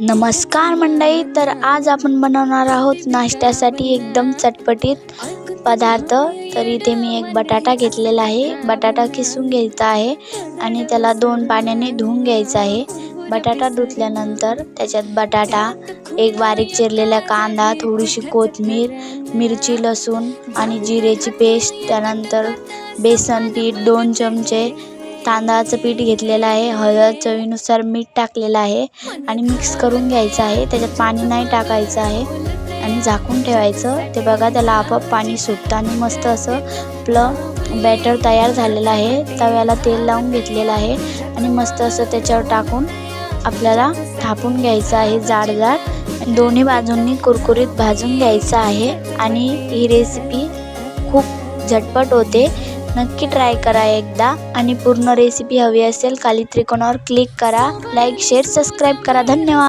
नमस्कार मंडळी तर आज आपण बनवणार आहोत नाश्त्यासाठी एकदम चटपटीत पदार्थ. तर इथे मी एक बटाटा घेतलेला आहे. बटाटा किसून घ्यायचा आहे आणि त्याला दोन पाण्याने धुवून घ्यायचा आहे. बटाटा धुतल्यानंतर त्याच्यात बटाटा एक बारीक चिरलेला कांदा थोडीशी कोथिंबीर मिरची लसूण आणि जिरेची पेस्ट त्यानंतर बेसन पीठ दोन चमचे तांदळाचं पीठ घेतलेलं आहे हळद चवीनुसार मीठ टाकलेलं आहे आणि मिक्स करून घ्यायचं आहे. त्याच्यात पाणी नाही टाकायचं आहे आणि झाकून ठेवायचं. ते बघा त्याला आपोआप पाणी सुटतं आणि मस्त असं आपलं बॅटर तयार झालेलं आहे. तव्याला तेल लावून घेतलेलं आहे आणि मस्त असं त्याच्यावर टाकून आपल्याला थापून घ्यायचं आहे जाड जाड दोन्ही बाजूंनी कुरकुरीत भाजून घ्यायचं आहे आणि ही रेसिपी खूप झटपट होते. नक्की ट्राय करा एकदा. आणि पूर्ण रेसिपी हवी असेल खाली त्रिकोणावर क्लिक करा. लाईक शेअर सबस्क्राईब करा. धन्यवाद.